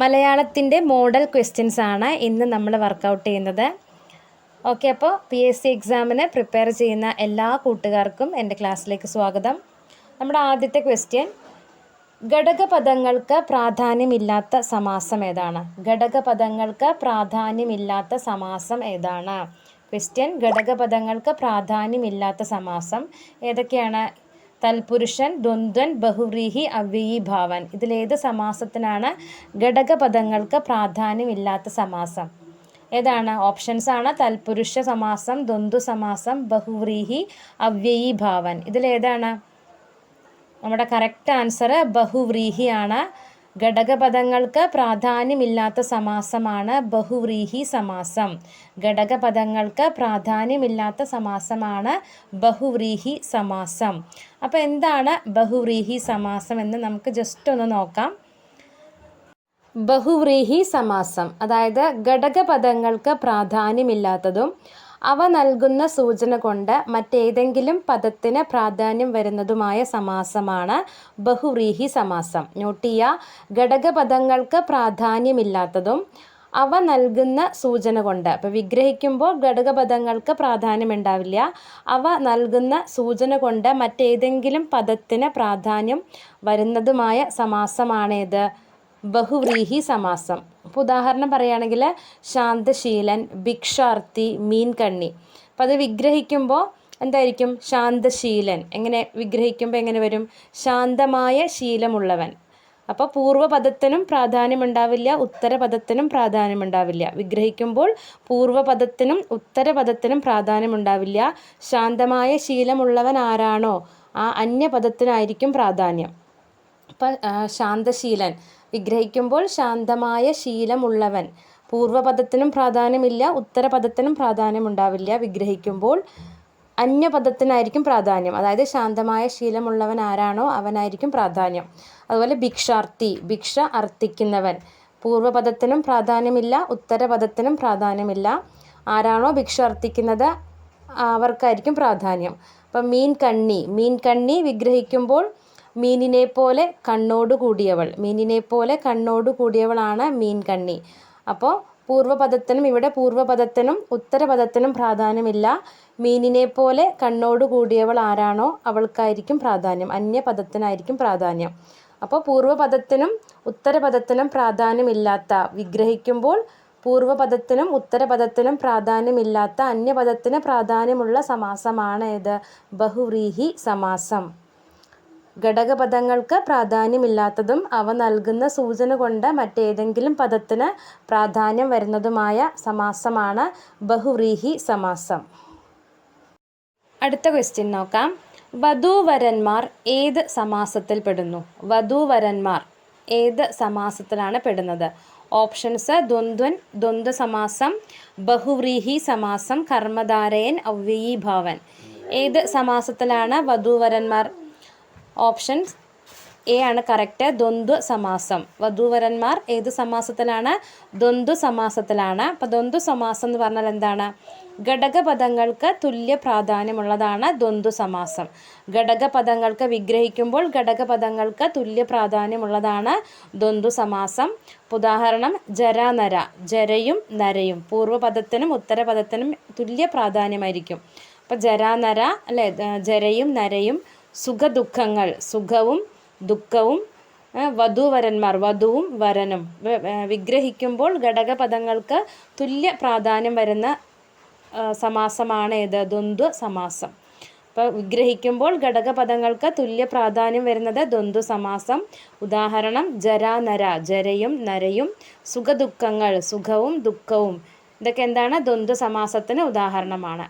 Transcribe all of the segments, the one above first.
മലയാളത്തിന്റെ model questions ആണ് ഇന്ന് നമ്മൾ വർക്കൗട്ട് ചെയ്യുന്നത്. ഓക്കെ അപ്പോൾ പി എസ് സി എക്സാമിന് പ്രിപ്പയർ ചെയ്യുന്ന എല്ലാ കൂട്ടുകാർക്കും എന്റെ ക്ലാസ്സിലേക്ക് സ്വാഗതം. നമ്മുടെ ആദ്യത്തെ ക്വസ്റ്റ്യൻ ഘടകപദങ്ങൾക്ക് പ്രാധാന്യമില്ലാത്ത സമാസം ഏതാണ്? ഘടകപദങ്ങൾക്ക് പ്രാധാന്യമില്ലാത്ത സമാസം ഏതാണ്? ക്വസ്റ്റ്യൻ ഘടകപദങ്ങൾക്ക് പ്രാധാന്യമില്ലാത്ത സമാസം ഏതൊക്കെയാണ്? തൽപുരുഷൻ ദ്വന്ദ്വൻ ബഹുവ്രീഹി അവ്യയി ഭാവൻ. ഇതിലേത് സമാസത്തിനാണ്? ഘടകപദങ്ങൾക്ക് പ്രാധാന്യമില്ലാത്ത സമാസം. ഏതാണ്? ഓപ്ഷൻസ് ആണ്. തൽപുരുഷ സമാസം ദ്വന്ദ്വ സമാസം ബഹുവ്രീഹി അവ്യയി ഭാവൻ. ഇതിലേതാണ്? നമ്മുടെ കറക്റ്റ് ആൻസർ ബഹുവ്രീഹിയാണ്. ഘടകപദങ്ങൾക്ക് പ്രാധാന്യമില്ലാത്ത സമാസമാണ് ബഹുവ്രീഹി സമാസം. ഘടകപദങ്ങൾക്ക് പ്രാധാന്യമില്ലാത്ത സമാസമാണ് ബഹുവ്രീഹി സമാസം. അപ്പോൾ എന്താണ് ബഹുവ്രീഹി സമാസം എന്ന് നമുക്ക് ജസ്റ്റ് ഒന്ന് നോക്കാം. ബഹുവ്രീഹി സമാസം അതായത് ഘടകപദങ്ങൾക്ക് പ്രാധാന്യമില്ലാത്തതും അവ നൽകുന്ന സൂചന കൊണ്ട് മറ്റേതെങ്കിലും പദത്തിന് പ്രാധാന്യം വരുന്നതുമായ സമാസമാണ് ബഹുവ്രീഹി സമാസം. നോട്ട് ചെയ്യുക ഘടകപദങ്ങൾക്ക് പ്രാധാന്യമില്ലാത്തതും അവ നൽകുന്ന സൂചന കൊണ്ട്. അപ്പോൾ വിഗ്രഹിക്കുമ്പോൾ ഘടകപദങ്ങൾക്ക് പ്രാധാന്യം ഉണ്ടാവില്ല അവ നൽകുന്ന സൂചന കൊണ്ട് മറ്റേതെങ്കിലും പദത്തിന് പ്രാധാന്യം വരുന്നതുമായ സമാസമാണേത്. ബഹുവ്രീഹി സമാസം. അപ്പോൾ ഉദാഹരണം പറയുകയാണെങ്കിൽ ശാന്തശീലൻ ഭിക്ഷാർത്ഥി മീൻകണ്ണി. അപ്പോൾ അത് വിഗ്രഹിക്കുമ്പോൾ എന്തായിരിക്കും? ശാന്തശീലൻ. എങ്ങനെ വിഗ്രഹിക്കുമ്പോൾ എങ്ങനെ വരും? ശാന്തമായ ശീലമുള്ളവൻ. അപ്പോൾ പൂർവപദത്തിനും പ്രാധാന്യമുണ്ടാവില്ല ഉത്തരപദത്തിനും പ്രാധാന്യമുണ്ടാവില്ല. വിഗ്രഹിക്കുമ്പോൾ പൂർവപദത്തിനും ഉത്തരപദത്തിനും പ്രാധാന്യമുണ്ടാവില്ല. ശാന്തമായ ശീലമുള്ളവൻ ആരാണോ? ആ അന്യപദത്തിനായിരിക്കും പ്രാധാന്യം. അപ്പം ശാന്തശീലൻ. വിഗ്രഹിക്കുമ്പോൾ ശാന്തമായ ശീലമുള്ളവൻ. പൂർവപദത്തിനും പ്രാധാന്യമില്ല ഉത്തരപദത്തിനും പ്രാധാന്യമുണ്ടാവില്ല. വിഗ്രഹിക്കുമ്പോൾ അന്യപദത്തിനായിരിക്കും പ്രാധാന്യം. അതായത് ശാന്തമായ ശീലമുള്ളവൻ ആരാണോ അവനായിരിക്കും പ്രാധാന്യം. അതുപോലെ ഭിക്ഷാർത്ഥി ഭിക്ഷ അർത്ഥിക്കുന്നവൻ പൂർവപദത്തിനും പ്രാധാന്യമില്ല ഉത്തരപദത്തിനും പ്രാധാന്യമില്ല. ആരാണോ ഭിക്ഷ അർത്ഥിക്കുന്നത് അവർക്കായിരിക്കും പ്രാധാന്യം. അപ്പം മീൻ കണ്ണി മീൻ കണ്ണി വിഗ്രഹിക്കുമ്പോൾ മീനിനെ പോലെ കണ്ണോട് കൂടിയവൾ. മീനിനെ പോലെ കണ്ണോട് കൂടിയവളാണ് മീൻ കണ്ണി അപ്പോൾ പൂർവപദത്തിനും ഇവിടെ പൂർവപദത്തിനും ഉത്തരപദത്തിനും പ്രാധാന്യമില്ല. മീനിനെ പോലെ കണ്ണോട് കൂടിയവൾ ആരാണോ അവൾക്കായിരിക്കും പ്രാധാന്യം. അന്യപദത്തിനായിരിക്കും പ്രാധാന്യം. അപ്പോൾ പൂർവപദത്തിനും ഉത്തരപദത്തിനും പ്രാധാന്യമില്ലാത്ത വിഗ്രഹിക്കുമ്പോൾ പൂർവപദത്തിനും ഉത്തരപദത്തിനും പ്രാധാന്യമില്ലാത്ത അന്യപദത്തിന് പ്രാധാന്യമുള്ള സമാസമാണ് ഏത്? ബഹുവ്രീഹി സമാസം. ഘടകപദങ്ങൾക്ക് പ്രാധാന്യമില്ലാത്തതും അവ നൽകുന്ന സൂചന കൊണ്ട് മറ്റേതെങ്കിലും പദത്തിന് പ്രാധാന്യം വരുന്നതുമായ സമാസമാണ് ബഹുവ്രീഹി സമാസം. അടുത്ത ക്വസ്റ്റ്യൻ നോക്കാം. വധൂവരന്മാർ ഏത് സമാസത്തിൽ പെടുന്നു? വധൂവരന്മാർ ഏത് സമാസത്തിലാണ് പെടുന്നത്? ഓപ്ഷൻസ് ദ്വന്ദ്വൻ ദ്വന്ദ്വ സമാസം ബഹുവ്രീഹി സമാസം കർമ്മധാരയൻ അവ്യീഭാവൻ ഏത് സമാസത്തിലാണ് വധൂവരന്മാർ ഓപ്ഷൻസ് എ ആണ് കറക്റ്റ്. ദ്വന്ദ്വ സമാസം. വധൂവരന്മാർ ഏത് സമാസത്തിലാണ്? ദ്വന്ദ്വ സമാസത്തിലാണ്. അപ്പോൾ ദ്വന്ദ്വ സമാസം എന്ന് പറഞ്ഞാൽ എന്താണ്? ഘടകപദങ്ങൾക്ക് തുല്യ പ്രാധാന്യമുള്ളതാണ് ദ്വന്ദ്വ സമാസം. ഘടകപദങ്ങൾക്ക് വിഗ്രഹിക്കുമ്പോൾ ഘടകപദങ്ങൾക്ക് തുല്യ പ്രാധാന്യമുള്ളതാണ് ദ്വന്ദ്വ സമാസം. ഉദാഹരണം ജരാനര. ജരയും നരയും. പൂർവപദത്തിനും ഉത്തരപദത്തിനും തുല്യ പ്രാധാന്യമായിരിക്കും. അപ്പോൾ ജരാനര അല്ലേ ജരയും നരയും സുഖദുഃഖങ്ങൾ സുഖവും ദുഃഖവും വധൂവരന്മാർ വധുവും വരനും. വിഗ്രഹിക്കുമ്പോൾ ഘടകപദങ്ങൾക്ക് തുല്യ പ്രാധാന്യം വരുന്ന സമാസമാണ് ഏത്? ദ്വന്ദ്വ സമാസം. അപ്പോൾ വിഗ്രഹിക്കുമ്പോൾ ഘടകപദങ്ങൾക്ക് തുല്യ പ്രാധാന്യം വരുന്നത് ദ്വന്ദ്വ സമാസം. ഉദാഹരണം ജരാ നര ജരയും നരയും സുഖദുഃഖങ്ങൾ സുഖവും ദുഃഖവും. ഇതൊക്കെ എന്താണ്? ദ്വന്ദ്വ സമാസത്തിന് ഉദാഹരണമാണ്.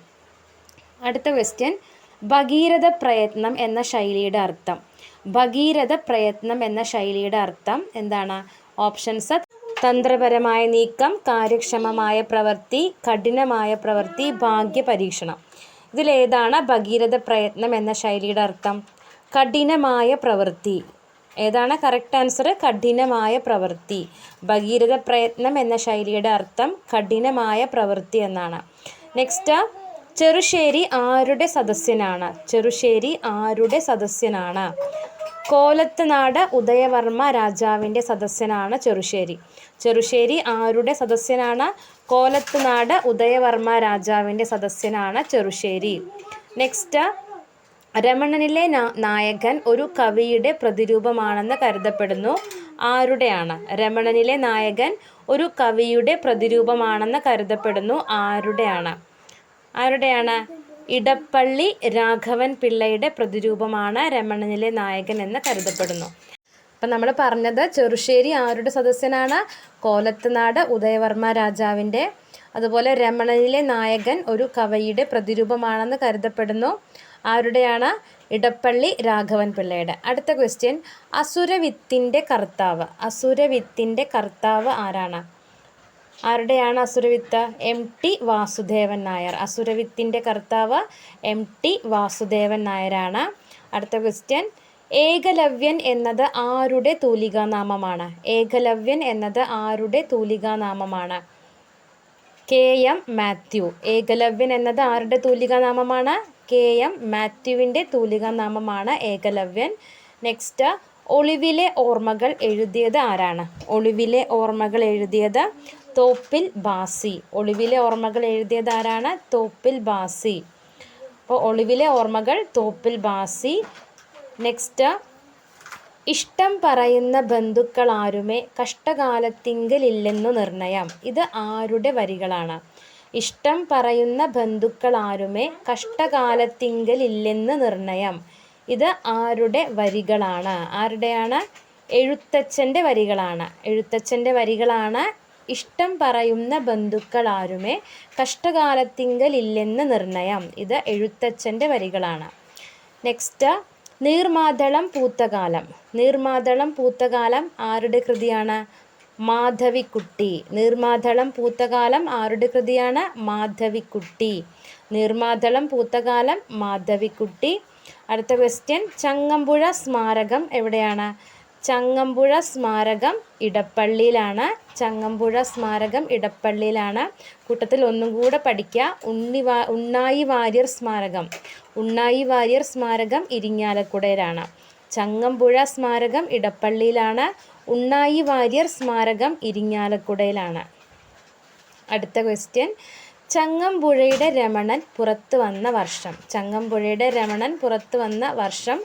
അടുത്ത ക്വസ്റ്റ്യൻ ഭഗീരഥ പ്രയത്നം എന്ന ശൈലിയുടെ അർത്ഥം. ഭഗീരഥ പ്രയത്നം എന്ന ശൈലിയുടെ അർത്ഥം എന്താണ്? ഓപ്ഷൻസ് തന്ത്രപരമായ നീക്കം കാര്യക്ഷമമായ പ്രവൃത്തി കഠിനമായ പ്രവൃത്തി ഭാഗ്യ പരീക്ഷണം ഇതിലേതാണ് ഭഗീരഥ പ്രയത്നം എന്ന ശൈലിയുടെ അർത്ഥം. കഠിനമായ പ്രവൃത്തി ഏതാണ് കറക്റ്റ് ആൻസർ കഠിനമായ പ്രവൃത്തി ഭഗീരഥ പ്രയത്നം എന്ന ശൈലിയുടെ അർത്ഥം കഠിനമായ പ്രവൃത്തി എന്നാണ്. നെക്സ്റ്റ് ചെറുശ്ശേരി ആരുടെ സദസ്യനാണ് ചെറുശ്ശേരി ആരുടെ സദസ്യനാണ് കോലത്തുനാട് ഉദയവർമ്മ രാജാവിന്റെ സദസ്യനാണ് ചെറുശ്ശേരി. ചെറുശ്ശേരി ആരുടെ സദസ്യനാണ് കോലത്തുനാട് ഉദയവർമ്മ രാജാവിന്റെ സദസ്യനാണ് ചെറുശ്ശേരി. നെക്സ്റ്റ് രമണനിലെ നായകൻ ഒരു കവിയുടെ പ്രതിരൂപമാണെന്ന് കരുതപ്പെടുന്നു. ആരുടെയാണ്? രമണനിലെ നായകൻ ഒരു കവിയുടെ പ്രതിരൂപമാണെന്ന് കരുതപ്പെടുന്നു. ആരുടെയാണ്? ആരുടെയാണ്? ഇടപ്പള്ളി രാഘവൻ പിള്ളയുടെ പ്രതിരൂപമാണ് രമണനിലെ നായകൻ എന്ന് കരുതപ്പെടുന്നു. അപ്പം നമ്മൾ പറഞ്ഞത് ചെറുശ്ശേരി ആരുടെ സദസ്യനാണ്? കോലത്തുനാട് ഉദയവർമ്മ രാജാവിന്റെ. അതുപോലെ രമണനിലെ നായകൻ ഒരു കവയിയുടെ പ്രതിരൂപമാണെന്ന് കരുതപ്പെടുന്നു. ആരുടെയാണ്? ഇടപ്പള്ളി രാഘവൻ പിള്ളയുടെ. അടുത്ത ക്വസ്റ്റ്യൻ അസുരവിത്തിന്റെ കർത്താവ്. അസുരവിത്തിന്റെ കർത്താവ് ആരാണ്? ആരുടെയാണ് Asuravithu? M T Vasudevan Nair. അസുരവിത്തിന്റെ കർത്താവ് എം ടി വാസുദേവൻ നായരാണ്. അടുത്ത ക്വസ്റ്റ്യൻ ഏകലവ്യൻ എന്നത് ആരുടെ തൂലികാനാമമാണ്? ഏകലവ്യൻ എന്നത് ആരുടെ തൂലികാനാമമാണ്? K M Mathew. ഏകലവ്യൻ എന്നത് ആരുടെ തൂലികാനാമമാണ്? കെ എം മാത്യുവിന്റെ തൂലികാനാമമാണ് ഏകലവ്യൻ. നെക്സ്റ്റ് ഒളിവിലെ ഓർമ്മകൾ എഴുതിയത് ആരാണ്? ഒളിവിലെ ഓർമ്മകൾ എഴുതിയത് തോപ്പിൽ ബാസി. ഒളിവിലെ ഓർമ്മകൾ എഴുതിയതാരാണ്? തോപ്പിൽ ബാസി. അപ്പോൾ ഒളിവിലെ ഓർമ്മകൾ തോപ്പിൽ ബാസി. നെക്സ്റ്റ് ഇഷ്ടം പറയുന്ന ബന്ധുക്കൾ ആരുമേ? കഷ്ടകാലത്തിങ്കലില്ലെന്നു നിർണയം. ഇത് ആരുടെ വരികളാണ്? ഇഷ്ടം പറയുന്ന ബന്ധുക്കൾ ആരുമേ? കഷ്ടകാലത്തിങ്കലില്ലെന്ന് നിർണയം. ഇത് ആരുടെ വരികളാണ്? ആരുടെയാണ്? എഴുത്തച്ഛന്റെ വരികളാണ്. എഴുത്തച്ഛന്റെ വരികളാണ് ഇഷ്ടം പറയുന്ന ബന്ധുക്കളാരുമേ? കഷ്ടകാലത്തിങ്കലില്ലെന്ന് നിർണയം. ഇത് എഴുത്തച്ഛന്റെ വരികളാണ്. നെക്സ്റ്റ് നീർമാതളം പൂത്തകാലം. നീർമാതളം പൂത്തകാലം ആരുടെ കൃതിയാണ്? മാധവിക്കുട്ടി. നീർമാതളം പൂത്തകാലം ആരുടെ കൃതിയാണ്? മാധവിക്കുട്ടി. നീർമാതളം പൂത്തകാലം മാധവിക്കുട്ടി. അടുത്ത ക്വസ്റ്റ്യൻ ചങ്ങമ്പുഴ സ്മാരകം എവിടെയാണ്? ചങ്ങമ്പുഴ സ്മാരകം ഇടപ്പള്ളിയിലാണ്. ചങ്ങമ്പുഴ സ്മാരകം ഇടപ്പള്ളിയിലാണ്. കൂട്ടത്തിൽ ഒന്നും കൂടെ പഠിക്കുക ഉണ്ണി വാ ഉണ്ണായി വാര്യർ സ്മാരകം. ഉണ്ണായി വാര്യർ സ്മാരകം ഇരിങ്ങാലക്കുടയിലാണ്. ചങ്ങമ്പുഴ സ്മാരകം ഇടപ്പള്ളിയിലാണ്. ഉണ്ണായി വാര്യർ സ്മാരകം ഇരിങ്ങാലക്കുടയിലാണ്. അടുത്ത ക്വസ്റ്റ്യൻ ചങ്ങമ്പുഴയുടെ രമണൻ പുറത്തു വന്ന വർഷം. ചങ്ങമ്പുഴയുടെ രമണൻ പുറത്തു വന്ന വർഷം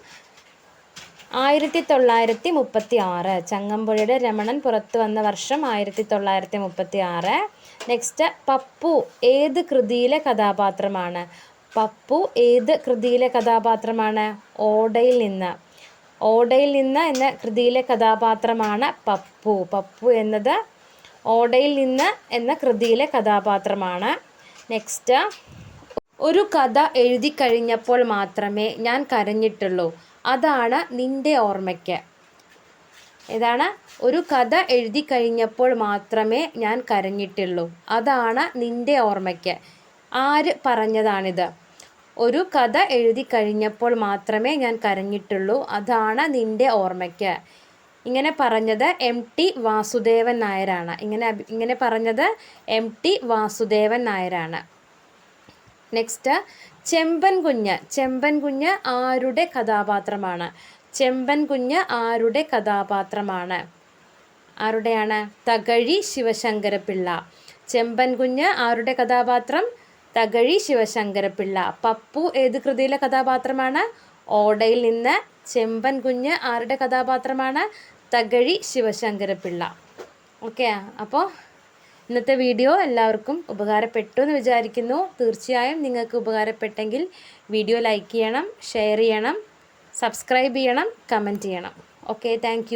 ആയിരത്തി തൊള്ളായിരത്തി മുപ്പത്തി ആറ് ചങ്ങമ്പുഴയുടെ രമണൻ പുറത്തു വന്ന വർഷം ആയിരത്തി തൊള്ളായിരത്തി മുപ്പത്തി ആറ് നെക്സ്റ്റ് പപ്പു ഏത് കൃതിയിലെ കഥാപാത്രമാണ്? പപ്പു ഏത് കൃതിയിലെ കഥാപാത്രമാണ്? ഓടയിൽ നിന്ന്. ഓടയിൽ നിന്ന് എന്ന കൃതിയിലെ കഥാപാത്രമാണ് പപ്പു. പപ്പു എന്നത് ഓടയിൽ നിന്ന് എന്ന കൃതിയിലെ കഥാപാത്രമാണ്. നെക്സ്റ്റ് ഒരു കഥ എഴുതി കഴിഞ്ഞപ്പോൾ മാത്രമേ ഞാൻ കരഞ്ഞിട്ടുള്ളൂ. അതാണ് നിന്റെ ഓർമ്മയ്ക്ക്. ഏതാണ്? ഒരു കഥ എഴുതി കഴിഞ്ഞപ്പോൾ മാത്രമേ ഞാൻ കരഞ്ഞിട്ടുള്ളൂ. അതാണ് നിന്റെ ഓർമ്മയ്ക്ക്. ആര് പറഞ്ഞതാണിത്? ഒരു കഥ എഴുതി കഴിഞ്ഞപ്പോൾ മാത്രമേ ഞാൻ കരഞ്ഞിട്ടുള്ളൂ. അതാണ് നിന്റെ ഓർമ്മയ്ക്ക്. ഇങ്ങനെ പറഞ്ഞത് എം ടി വാസുദേവൻ നായരാണ്. ഇങ്ങനെ ഇങ്ങനെ പറഞ്ഞത് എം ടി വാസുദേവൻ നായരാണ്. നെക്സ്റ്റ് ചെമ്പൻ കുഞ്ഞ്. ചെമ്പൻ കുഞ്ഞ് ആരുടെ കഥാപാത്രമാണ്? ചെമ്പൻ കുഞ്ഞ് ആരുടെ കഥാപാത്രമാണ്? ആരുടെയാണ്? തകഴി ശിവശങ്കരപിള്ള ചെമ്പൻ കുഞ്ഞ് ആരുടെ കഥാപാത്രം? തകഴി ശിവശങ്കരപിള്ള പപ്പു ഏത് കൃതിയിലെ കഥാപാത്രമാണ്? ഓടയിൽ നിന്ന് ചെമ്പൻ കുഞ്ഞ് ആരുടെ കഥാപാത്രമാണ്? തകഴി ശിവശങ്കരപിള്ള ഓക്കെ അപ്പോൾ ഇന്നത്തെ വീഡിയോ എല്ലാവർക്കും ഉപകാരപ്പെട്ടു എന്ന് വിചാരിക്കുന്നു. തീർച്ചയായും നിങ്ങൾക്ക് ഉപകാരപ്പെട്ടെങ്കിൽ വീഡിയോ ലൈക്ക് ചെയ്യണം ഷെയർ ചെയ്യണം സബ്സ്ക്രൈബ് ചെയ്യണം കമന്റ് ചെയ്യണം. Okay thank